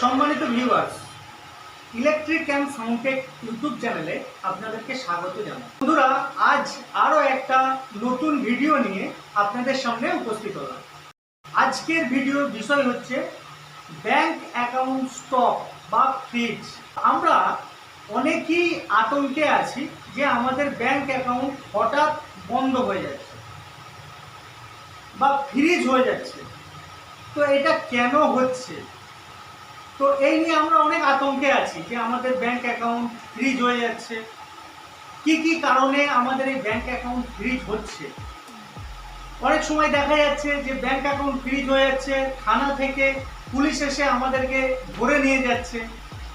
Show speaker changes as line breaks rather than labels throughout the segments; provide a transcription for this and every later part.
সম্মানিত viewers electric and sound tech YouTube চ্যানেলে আপনাদেরকে স্বাগত জানাই। বন্ধুরা, আজ আরও একটা নতুন ভিডিও নিয়ে আপনাদের সামনে উপস্থিত হলাম। আজকের ভিডিওর বিষয় হচ্ছে ব্যাংক অ্যাকাউন্ট স্টক বা ফ্রিজ আমরা অনেকেই আতঙ্কে আছি যে আমাদের ব্যাংক অ্যাকাউন্ট হঠাৎ বন্ধ হয়ে যাচ্ছে বা ফ্রিজ হয়ে যাচ্ছে। তো এটা কেন হচ্ছে? তো এই নিয়ে আমরা অনেক আতঙ্কে আছি যে আমাদের ব্যাংক অ্যাকাউন্ট ফ্রিজ হয়ে যাচ্ছে। কি কি কারণে আমাদের এই ব্যাংক অ্যাকাউন্ট ফ্রিজ হচ্ছে? অনেক সময় দেখা যাচ্ছে যে ব্যাংক অ্যাকাউন্ট ফ্রিজ হয়ে যাচ্ছে, থানা থেকে পুলিশ এসে আমাদেরকে ধরে নিয়ে যাচ্ছে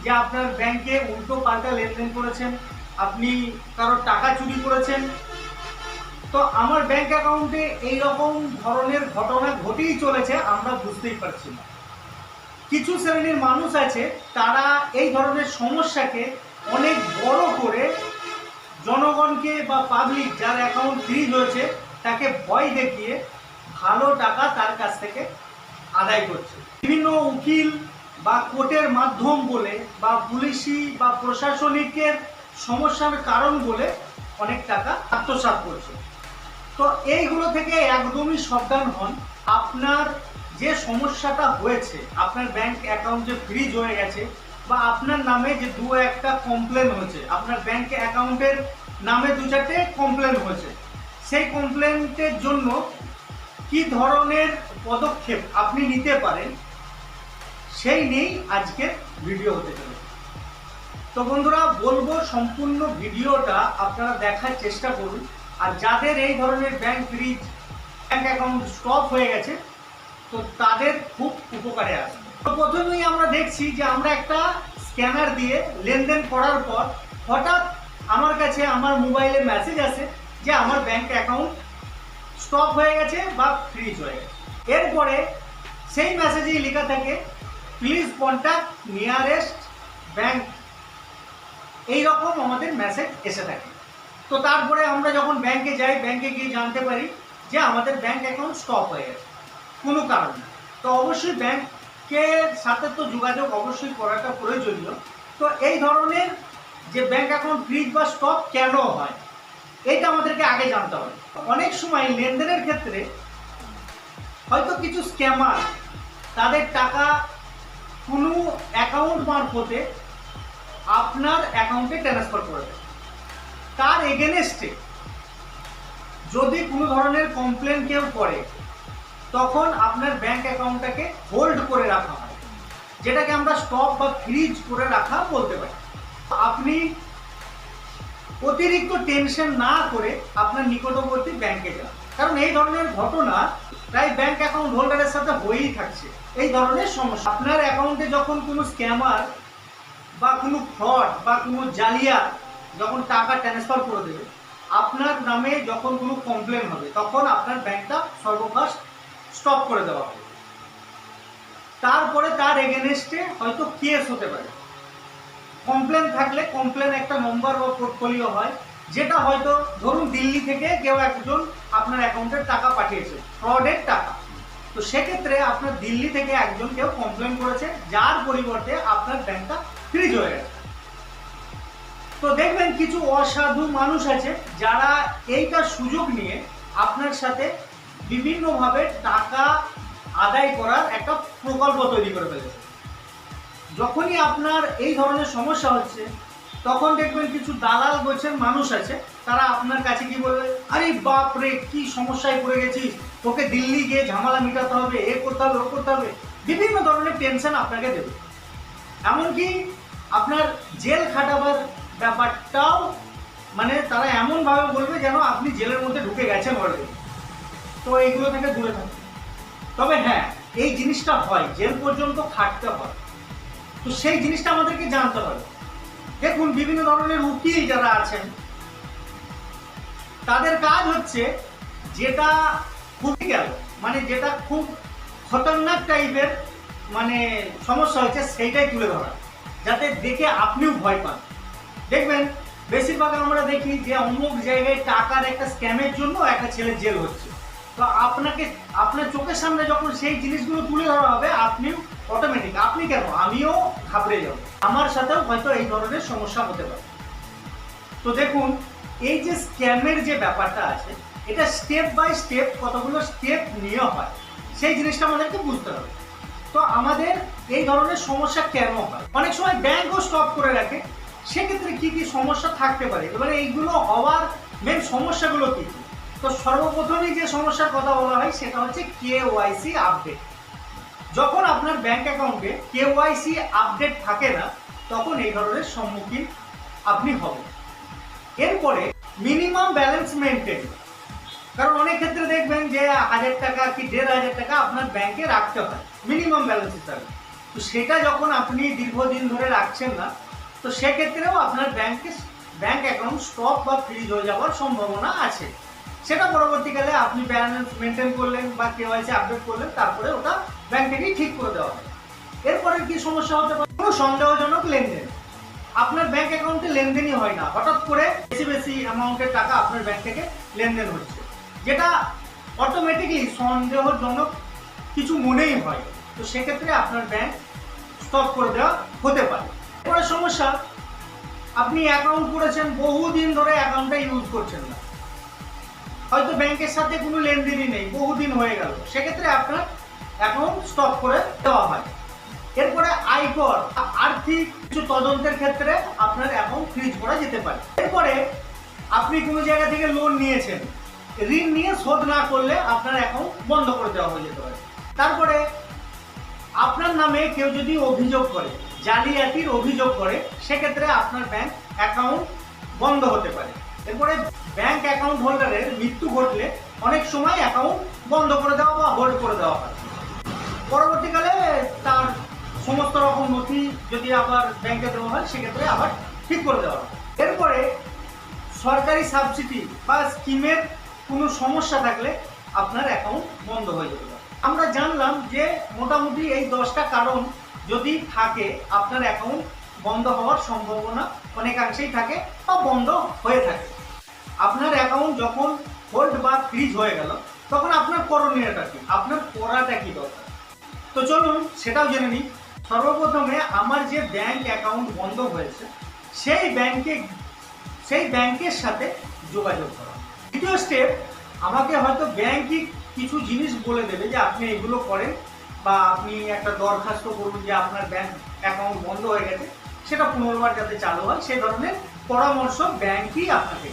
যে আপনার ব্যাংকে উল্টো পাল্টা লেনদেন করেছেন, আপনি কারোর টাকা চুরি করেছেন। তো আমার ব্যাংক অ্যাকাউন্টে এই রকম ধরনের ঘটনা ঘটেই চলেছে, আমরা বুঝতেই পারছি না। কিছু শ্রেণির মানুষ আছে, তারা এই ধরনের সমস্যাকে অনেক বড় করে জনগণকে বা পাবলিক যার অ্যাকাউন্ট ফ্রিজ হয়েছে, তাকে ভয় দেখিয়ে ভালো টাকা তার কাছ থেকে আদায় করছে। বিভিন্ন উকিল বা কোর্টের মাধ্যম বলে বা পুলিশি বা প্রশাসনিকের সমস্যার কারণ বলে অনেক টাকা আত্মসাৎ করছে। তো এইগুলো থেকে একদমই সাবধান হন। আপনার যে সমস্যাটা হয়েছে, আপনার ব্যাংক অ্যাকাউন্ট যে ফ্রিজ হয়ে গেছে বা আপনার নামে যে দু একটা কমপ্লেন হয়েছে, আপনার ব্যাংক অ্যাকাউন্টের নামে দু চারটে কমপ্লেন হয়েছে, সেই কমপ্লেন্টের জন্য কি ধরনের পদক্ষেপ আপনি নিতে পারেন, সেই নিয়েই আজকের ভিডিও হতে চলেছে। তো বন্ধুরা, বলব সম্পূর্ণ ভিডিওটা আপনারা দেখার চেষ্টা করুন, আর যাদের এই ধরনের bank freeze bank account stop হয়ে গেছে তো তাদের খুব উপকারে আসবে তো প্রথমেই আমরা দেখছি যে আমরা একটা স্ক্যানার দিয়ে লেনদেন করার পর হঠাৎ আমার কাছে আমার মোবাইলে মেসেজ আসে যে আমার ব্যাংক অ্যাকাউন্ট স্টপ হয়ে গেছে বা ফ্রিজ হয়ে গেছে। এরপরে সেই মেসেজেই লেখা থাকে প্লিজ কন্ট্যাক্ট নিয়ারেস্ট ব্যাংক এইরকম আমাদের মেসেজ এসে থাকে। তো তারপরে আমরা যখন ব্যাংকে যাই ব্যাংকে গিয়ে জানতে পারি যে আমাদের ব্যাংক অ্যাকাউন্ট স্টপ হয়ে গেছে। কোনো কারণে তো অবশ্যই ব্যাংকের সাথে তো যোগাযোগ অবশ্যই করাটা প্রয়োজনীয়। তো এই ধরনের যে ব্যাংক অ্যাকাউন্ট ফ্রিজ বা স্টপ কেন হয় এইটা আমাদেরকে আগে জানতে হবে। অনেক সময় লেনদেনের ক্ষেত্রে হয়তো কিছু স্ক্যামার তাদের টাকা কোনো অ্যাকাউন্ট মারফতে আপনার অ্যাকাউন্টে ট্রান্সফার করে দেয়। তার এগেনস্টে যদি কোনো ধরনের কমপ্লেন কেউ করে তখন আপনার ব্যাংক অ্যাকাউন্টটাকে হোল্ড করে রাখা হয়। যেটাকে আমরা স্টপ বা ফ্রিজ করে রাখা বলতে পারি। আপনি অতিরিক্ত টেনশন না করে আপনার নিকটবর্তী ব্যাংকে যান। কারণ এই ধরনের ঘটনা প্রায় ব্যাংক অ্যাকাউন্ট হোল্ডারের সাথে হয়েই থাকছে। এই ধরনের সমস্যা। আপনার অ্যাকাউন্টে যখন কোনো স্ক্যামার বা কোনো ফ্রড বা কোনো জালিয়া যখন টাকা ট্রান্সফার করে দেবে, আপনার নামে যখন কোনো কমপ্লেন হবে, তখন আপনার ব্যাংকটা সর্বফার্স্ট স্টপ করে দেওয়া হবে। তারপরে তার এগেনস্টে হয়তো কেস হতে পারে। কমপ্লেন থাকলে কমপ্লেন একটা নম্বর বা পোর্টফোলিও হয়, যেটা হয়তো ধরুন দিল্লি থেকে কেউ একজন আপনার অ্যাকাউন্টের টাকা পাঠিয়েছে ফ্রডের টাকা। তো সেক্ষেত্রে আপনার দিল্লি থেকে একজন কেউ কমপ্লেন করেছে, যার পরিবর্তে আপনার ব্যাংকটা ফ্রিজ হয়ে গেছে। তো দেখবেন কিছু অসাধু মানুষ আছে, যারা এইটা সুযোগ নিয়ে আপনার সাথে বিভিন্নভাবে টাকা আদায় করার একটা প্রকল্প তৈরি করে ফেলেছে। যখনই আপনার এই ধরনের সমস্যা হচ্ছে, তখন দেখবেন কিছু দালাল গোছের মানুষ আছে, তারা আপনার কাছে কি বলবে? আরে বাপ রে, কি সমস্যায় পড়ে গেছিস? তোকে দিল্লি গিয়ে ঝামেলা মেটাতে হবে, এ করতে হবে, ও করতে হবে। বিভিন্ন ধরনের টেনশন আপনাকে দেবে। এমনকি আপনার জেল খাটাবার ব্যাপারটাও মানে তারা এমনভাবে বলবে যেন আপনি জেলের মধ্যে ঢুকে গেছেন অলরেডি তো এইগুলো থেকে দূরে থাকুন তবে হ্যাঁ এই জিনিসটা হয়, জেল পর্যন্ত খাটতে হয়। তো সেই জিনিসটা আমাদেরকে জানতে হবে। দেখুন, বিভিন্ন ধরনের উকিল যারা আছেন, তাদের কাজ হচ্ছে যেটা খুবই গেল মানে যেটা খুব খতরনাক টাইপের মানে সমস্যা হয়েছে, সেইটাই তুলে ধরা। যাতে দেখে আপনিও ভয় পান। দেখবেন, বেশিরভাগ আমরা দেখি যে অমুক জায়গায় টাকার একটা স্ক্যামের জন্য একটা ছেলে জেল হচ্ছে। তো আপনাকে, আপনার চোখের সামনে যখন সেই জিনিসগুলো তুলে ধরা হবে আপনিও অটোমেটিক আপনি কেন? আমিও ঘাবড়ে যাব। আমার সাথেও হয়তো এই ধরনের সমস্যা হতে পারে। তো দেখুন, এই যে স্ক্যামের যে ব্যাপারটা আছে, এটা স্টেপ বাই স্টেপ কতগুলো স্টেপ নিয়ে হয়, সেই জিনিসটা আমাদেরকে বুঝতে হবে। তো আমাদের এই ধরনের সমস্যা কেন হয়? অনেক সময় ব্যাংকও স্টপ করে রাখে। সেক্ষেত্রে কি কি সমস্যা থাকতে পারে? এবারে এইগুলো হওয়ার মেন সমস্যাগুলো কী কি? তো সর্বপ্রথমেই যে সমস্যার কথা বলা হয়, সেটা হচ্ছে কে ওয়াইসি আপডেট। যখন আপনার ব্যাংক অ্যাকাউন্টে কেওয়াইসি আপডেট থাকে না, তখন এই ধরনের সম্মুখীন আপনি হবেন। এরপরে মিনিমাম ব্যালেন্স মেনটেন কারণ অনেক ক্ষেত্রে দেখবেন যে হাজার টাকা কি দেড় হাজার টাকা আপনার ব্যাংকে রাখতে হয় মিনিমাম ব্যালেন্স হিসাবে। তো সেটা যখন আপনি দীর্ঘদিন ধরে রাখছেন না, তো সেক্ষেত্রেও আপনার ব্যাংকে ব্যাংক অ্যাকাউন্ট স্টপ বা ফ্রিজ হয়ে যাওয়ার সম্ভাবনা আছে। সেটা পরবর্তীকালে আপনি ব্যালেন্স মেনটেন করলেন বা কেওয়াইসি আপডেট করলেন, তারপরে ওটা ব্যাংক থেকেই ঠিক করে দেওয়া হবে। এরপরে কি সমস্যা হতে পারে? কোনো সন্দেহজনক লেনদেন। আপনার ব্যাংক অ্যাকাউন্টে লেনদেনই হয় না। হঠাৎ করে বেশি বেশি অ্যামাউন্টের টাকা আপনার ব্যাংক থেকে লেনদেন হচ্ছে। যেটা অটোমেটিকলি সন্দেহজনক কিছু মনেই হয়। তো সেক্ষেত্রে আপনার ব্যাংক স্টপ করে দেওয়া হতে পারে। এরপরে সমস্যা, আপনি অ্যাকাউন্ট করেছেন, বহুদিন ধরে অ্যাকাউন্টটা ইউজ করছেন না। হয়তো ব্যাংকের সাথে কোনো লেনদেনই নেই, বহুদিন হয়ে গেল। সেক্ষেত্রে আপনার অ্যাকাউন্ট স্টপ করে দেওয়া হয়। এরপরে আয়কর, আর্থিক কিছু তদন্তের ক্ষেত্রে আপনার অ্যাকাউন্ট ফ্রিজ করা যেতে পারে। এরপরে আপনি কোনো জায়গা থেকে লোন নিয়েছেন, ঋণ নিয়ে শোধ না করলে আপনার অ্যাকাউন্ট বন্ধ করে দেওয়া হয়ে যেতে পারে। তারপরে আপনার নামে কেউ যদি অভিযোগ করে, জালিয়াতির অভিযোগ করে, সেক্ষেত্রে আপনার ব্যাংক অ্যাকাউন্ট বন্ধ হতে পারে। এরপরে ব্যাংক অ্যাকাউন্ট হোল্ডারের মৃত্যু ঘটলে অনেক সময় অ্যাকাউন্ট বন্ধ করে দেওয়া বা হোল্ড করে দেওয়া হয়। পরবর্তীকালে তার সমস্ত রকম নথি যদি আবার ব্যাংকে দেওয়া হয়, সেক্ষেত্রে আবার ঠিক করে দেওয়া হয়। এরপরে সরকারি সাবসিডি বা স্কিমের কোনো সমস্যা থাকলে আপনার অ্যাকাউন্ট বন্ধ হয়ে যেতে পারে। আমরা জানলাম যে মোটামুটি এই দশটা কারণ যদি থাকে, আপনার অ্যাকাউন্ট বন্ধ হওয়ার সম্ভাবনা অনেকাংশেই থাকে বা বন্ধ হয়ে থাকে। আপনার অ্যাকাউন্ট যখন হোল্ড বা ফ্রিজ হয়ে গেল, তখন আপনার করণীয়টা কি? আপনার করাটা কি দরকার? তো চলুন সেটাও জেনে নিই। সর্বপ্রথমে আমার যে ব্যাংক অ্যাকাউন্ট বন্ধ হয়েছে, সেই ব্যাংকে সেই ব্যাংকের সাথে যোগাযোগ করা। দ্বিতীয় স্টেপ আমাকে হয়তো ব্যাংকই কিছু জিনিস বলে দেবে যে আপনি এগুলো করেন বা আপনি একটা দরখাস্ত করুন যে আপনার ব্যাংক অ্যাকাউন্ট বন্ধ হয়ে গেছে, সেটা পুনর্বার যাতে চালু হয়, সেই ধরনের পরামর্শ ব্যাংকই আপনাকে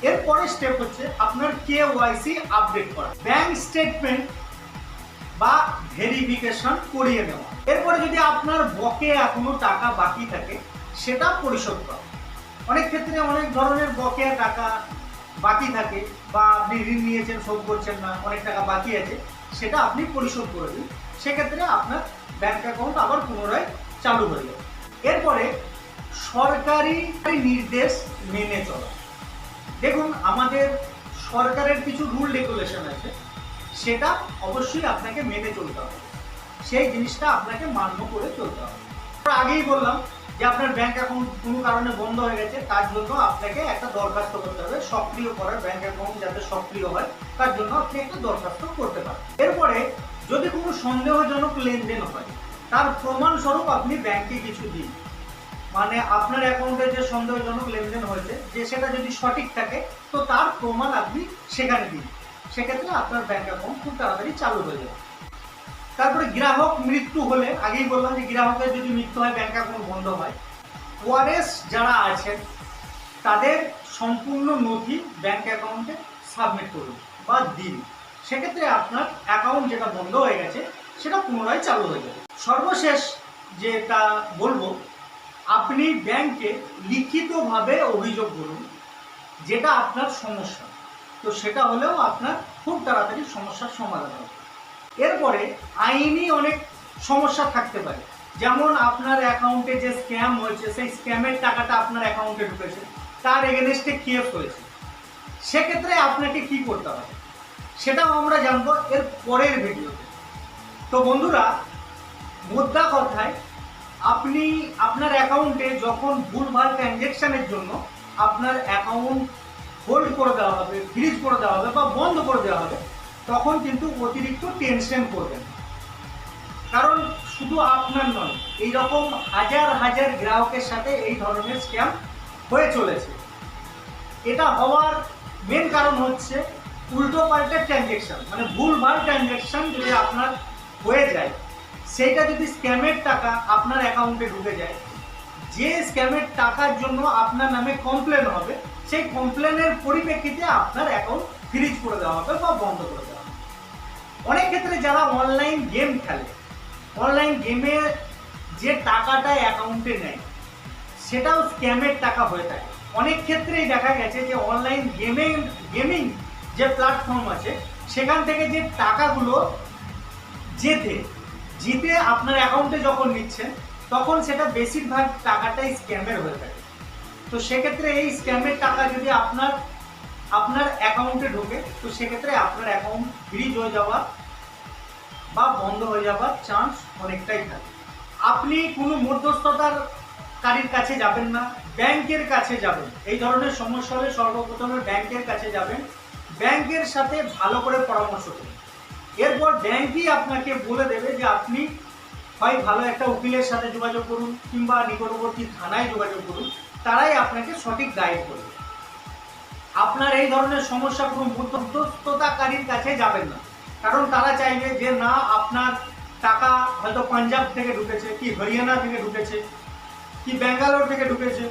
দেবে। এরপরে স্টেপ হচ্ছে আপনার কে ওয়াইসি আপডেট করা। ব্যাংক স্টেটমেন্ট বা ভেরিফিকেশন করিয়ে নেওয়া। এরপরে যদি আপনার বকেয়া কোনো টাকা বাকি থাকে, সেটা পরিশোধ করা। অনেক ক্ষেত্রে অনেক ধরনের বকেয়া টাকা বাকি থাকে বা আপনি ঋণ নিয়েছেন, শোধ করছেন না, অনেক টাকা বাকি আছে, সেটা আপনি পরিশোধ করে দিন। সেক্ষেত্রে আপনার ব্যাংক অ্যাকাউন্ট আবার পুনরায় চালু হয়ে যাবে। এরপরে সরকারি নির্দেশ মেনে চলা। দেখুন, আমাদের সরকারের কিছু রুল রেগুলেশন আছে, সেটা অবশ্যই আপনাকে মেনে চলতে হবে। সেই জিনিসটা আপনাকে মান্য করে চলতে হবে। আগেই বললাম যে আপনার ব্যাংক অ্যাকাউন্ট কোনো কারণে বন্ধ হয়ে গেছে, তার জন্য আপনাকে একটা দরখাস্ত করতে হবে, সক্রিয় করার ব্যাংক অ্যাকাউন্ট যাতে সক্রিয় হয়, তার জন্য আপনি একটা দরখাস্ত করতে পারেন। এরপরে যদি কোনো সন্দেহজনক লেনদেন হয়, তার প্রমাণস্বরূপ আপনি ব্যাংকে কিছু দিন মানে আপনার অ্যাকাউন্টে যে সন্দেহজনক লেনদেন হয়েছে, যে সেটা যদি সঠিক থাকে, তো তার প্রমাণ আপনি সেখানে দিন। সেক্ষেত্রে আপনার ব্যাংক অ্যাকাউন্ট খুব তাড়াতাড়ি চালু হয়ে যাবে। তারপরে গ্রাহক মৃত্যু হলে, আগেই বললাম যে গ্রাহকের যদি মৃত্যু হয় ব্যাংক অ্যাকাউন্ট বন্ধ হয়। ওয়ারেস যারা আছেন, তাদের সম্পূর্ণ নথি ব্যাংক অ্যাকাউন্টে সাবমিট করুন বা দিন। সেক্ষেত্রে আপনার অ্যাকাউন্ট যেটা বন্ধ হয়ে গেছে, সেটা পুনরায় চালু হয়ে যাবে। সর্বশেষ যেটা বলব আপনি ব্যাংকে লিখিতভাবে অভিযোগ করুন, যেটা আপনার সমস্যা। তো সেটা হলেও আপনার খুব তাড়াতাড়ি সমস্যার সমাধান হবে। এরপরে আইনি অনেক সমস্যা থাকতে পারে। যেমন আপনার অ্যাকাউন্টে যে স্ক্যাম হয়েছে, সেই স্ক্যামের টাকাটা আপনার অ্যাকাউন্টে ঢুকেছে, তার এগেনস্টে কেস হয়েছে। সেক্ষেত্রে আপনাকে কি করতে হবে? সেটাও আমরা জানব এর পরের ভিডিওতে। তো বন্ধুরা, মোদ্দা কথায় আপনি আপনার অ্যাকাউন্টে যখন ভুলভাল ট্রানজ্যাকশনের জন্য আপনার অ্যাকাউন্ট হোল্ড করে দেওয়া হবে ফ্রিজ করে দেওয়া হবে বা বন্ধ করে দেওয়া হবে, তখন কিন্তু অতিরিক্ত টেনশন করবেন কারণ শুধু আপনার নয় এই রকম হাজার হাজার গ্রাহকের সাথে এই ধরনের স্ক্যাম হয়ে চলেছে। এটা হওয়ার মেন কারণ হচ্ছে উল্টো পাল্টা ট্রানজেকশন মানে ভুলভাল ট্রানজেকশন যদি আপনার হয়ে যায় সেইটা যদি স্ক্যামের টাকা আপনার অ্যাকাউন্টে ঢুকে যায়, যে স্ক্যামের টাকার জন্য আপনার নামে কমপ্লেন হবে, সেই কমপ্লেনের পরিপ্রেক্ষিতে আপনার অ্যাকাউন্ট ফ্রিজ করে দেওয়া হবে বা বন্ধ করে দেওয়া হবে। অনেক ক্ষেত্রে যারা অনলাইন গেম খেলে অনলাইন গেমে যে টাকাটা অ্যাকাউন্টে নেয়, সেটাও স্ক্যামের টাকা হয়ে থাকে। অনেক ক্ষেত্রেই দেখা গেছে যে অনলাইন গেমিং গেমিং যে প্ল্যাটফর্ম আছে, সেখান থেকে যে টাকাগুলো যেতে জিতে আপনার অ্যাকাউন্টে যখন নিচ্ছেন, তখন সেটা বেশিরভাগ টাকাটাই স্ক্যামের হয়ে থাকে। তো সেক্ষেত্রে এই স্ক্যামের টাকা যদি আপনার আপনার অ্যাকাউন্টে ঢোকে, তো সেক্ষেত্রে আপনার অ্যাকাউন্ট ফ্রিজ হয়ে যাওয়া বা বন্ধ হয়ে যাওয়ার চান্স অনেকটাই থাকে। আপনি কোনো মধ্যস্থতার কারীর কাছে যাবেন না, ব্যাংকের কাছে যাবেন। এই ধরনের সমস্যা হলে সর্বপ্রথমে ব্যাংকের কাছে যাবেন। ব্যাংকের সাথে ভালো করে পরামর্শ করুন। এরপর ব্যাংকই আপনাকে বলে দেবে যে আপনি হয় ভালো একটা উকিলের সাথে যোগাযোগ করুন কিংবা নিকটবর্তী থানায় যোগাযোগ করুন, তারাই আপনাকে সঠিক গাইড করবে। আপনার এই ধরনের সমস্যা কোনো মধ্যস্থতাকারীর কাছে যাবেন না। কারণ তারা চাইবে যে না, আপনার টাকা হয়তো পাঞ্জাব থেকে ঢুকেছে, কি হরিয়ানা থেকে ঢুকেছে, কি ব্যাঙ্গালোর থেকে ঢুকেছে।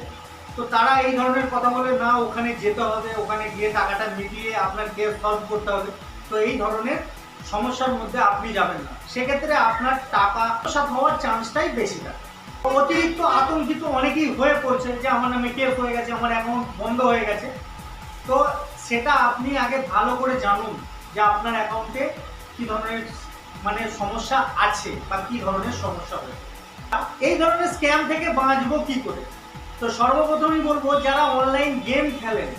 তো তারা এই ধরনের কথা বলে, না, ওখানে যেতে হবে, ওখানে গিয়ে টাকাটা মিটিয়ে আপনার কেস সলভ করতে হবে। তো এই ধরনের সমস্যার মধ্যে আপনি যাবেন না। সেক্ষেত্রে আপনার টাকা সাথ হওয়ার চান্সটাই বেশি থাকে। অতিরিক্ত আতঙ্কিত অনেকেই হয়ে পড়ছে যে, আমার নামে কেস হয়ে গেছে, আমার অ্যাকাউন্ট বন্ধ হয়ে গেছে। তো সেটা আপনি আগে ভালো করে জানুন যে, আপনার অ্যাকাউন্টে কি ধরনের মানে সমস্যা আছে বা কি ধরনের সমস্যা হয়েছে। এই ধরনের স্ক্যাম থেকে বাঁচবো কি করে? তো সর্বপ্রথমই বলব, যারা অনলাইন গেম খেলেন,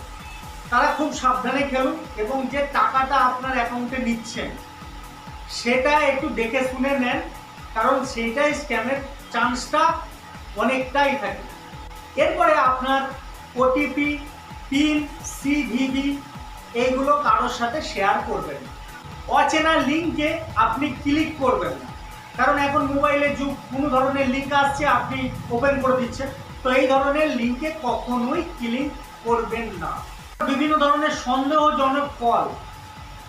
তারা খুব সাবধানে খেলুন এবং যে টাকাটা আপনার অ্যাকাউন্টে নিচ্ছেন সেটা একটু দেখে শুনে নেন, কারণ সেইটাই স্ক্যামের চান্সটা অনেকটাই থাকে। এরপরে আপনার ওটিপি পিন সিভিভি এইগুলো কারোর সাথে শেয়ার করবেন। অচেনা লিঙ্কে আপনি ক্লিক করবেন না। কারণ এখন মোবাইলে যুগ, কোনো ধরনের লিঙ্ক আসছে, আপনি ওপেন করে দিচ্ছেন। তো এই ধরনের লিঙ্কে কখনোই ক্লিক করবেন না। বিভিন্ন ধরনের সন্দেহজনক কল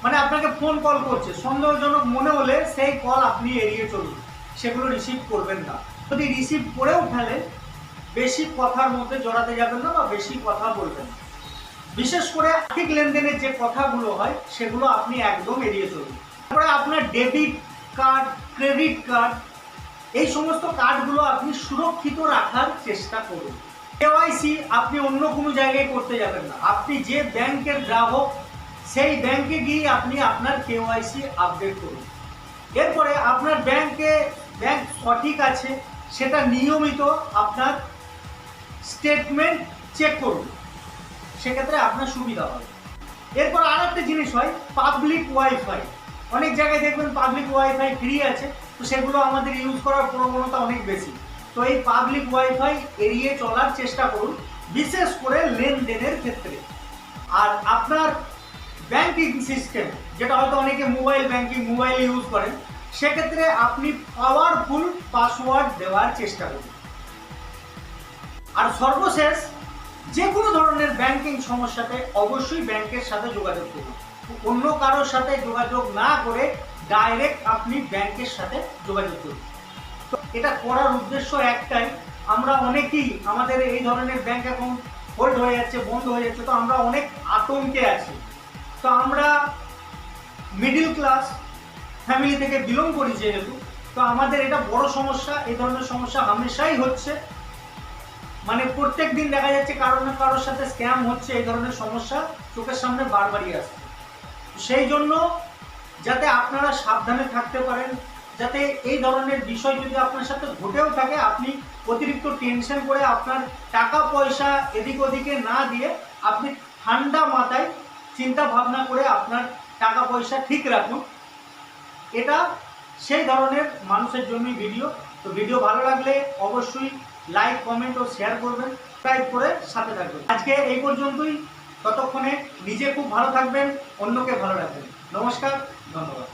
মানে আপনাকে ফোন কল করছে। সন্দেহজনক মনে হলে সেই কল আপনি এড়িয়ে চলুন। সেগুলো রিসিভ করবেন না। যদি রিসিভ করেও ফেলেন, বেশি কথার মধ্যে জড়াতে যাবেন না বা বেশি কথা বলবেন না। বিশেষ করে আর্থিক লেনদেনের যে কথাগুলো হয়, সেগুলো আপনি একদম এড়িয়ে চলুন। তারপরে আপনার ডেবিট কার্ড ক্রেডিট কার্ড এই সমস্ত কার্ডগুলো আপনি সুরক্ষিত রাখার চেষ্টা করুন। কেওয়াইসি আপনি অন্য কোনো জায়গায় করতে যাবেন না। আপনি যে ব্যাংকের গ্রাহক সেই ব্যাংকে গিয়ে আপনি আপনার কেওয়াইসি আপডেট করুন। এরপরে আপনার ব্যাংকে ব্যাংক সঠিক আছে, সেটা নিয়মিত আপনার স্টেটমেন্ট চেক করুন। সেক্ষেত্রে আপনার সুবিধা হবে। এরপর আর একটা জিনিস হয় পাবলিক ওয়াইফাই অনেক জায়গায় দেখবেন পাবলিক ওয়াইফাই ফ্রি আছে, তো সেগুলো আমাদের ইউজ করার প্রবণতা অনেক বেশি। তো এই পাবলিক ওয়াইফাই এড়িয়ে চলার চেষ্টা করুন, বিশেষ করে লেনদেনের ক্ষেত্রে। আর আপনার ব্যাংকিং সিস্টেম যেটা হয়তো অনেকে মোবাইল ব্যাংকিং মোবাইল ইউজ করেন, সেক্ষেত্রে আপনি পাওয়ারফুল পাসওয়ার্ড দেওয়ার চেষ্টা করুন। আর সর্বশেষ, যে কোনো ধরনের ব্যাংকিং সমস্যাতে অবশ্যই ব্যাংকের সাথে যোগাযোগ করুন। অন্য কারোর সাথে যোগাযোগ না করে ডাইরেক্ট আপনি ব্যাংকের সাথে যোগাযোগ করুন। তো এটা করার উদ্দেশ্য একটাই, আমরা অনেকেই আমাদের এই ধরনের ব্যাংক অ্যাকাউন্ট হোল্ড হয়ে যাচ্ছে, বন্ধ হয়ে যাচ্ছে, তো আমরা অনেক আতঙ্কে আছি। তো আমরা মিডিল ক্লাস ফ্যামিলি থেকে বিলং করি যেহেতু, তো আমাদের এটা বড় সমস্যা, এই ধরনের সমস্যা হামেশাই হচ্ছে। মানে প্রত্যেক দিন দেখা যাচ্ছে কারও না কারোর সাথে স্ক্যাম হচ্ছে, এই ধরনের সমস্যা চোখের সামনে বারবারই আসছে সেই জন্য যাতে আপনারা সাবধানে থাকতে পারেন, যাতে এই ধরনের বিষয় যদি আপনার সাথে ঘটেও থাকে, আপনি অতিরিক্ত টেনশন করে আপনার টাকা পয়সা এদিক ওদিকে না দিয়ে আপনি ঠান্ডা মাথায় চিন্তা ভাবনা করে আপনার টাকা পয়সা ঠিক রাখুন। এটা সেই ধরনের মানুষের জন্যই ভিডিও তো ভিডিও ভালো লাগলে অবশ্যই লাইক কমেন্ট ও শেয়ার করবেন। সাবস্ক্রাইব করে সাথে থাকবেন। আজকে এই পর্যন্তই। ততক্ষণে নিজে খুব ভালো থাকবেন, অন্যকে ভালো রাখবেন। নমস্কার, ধন্যবাদ।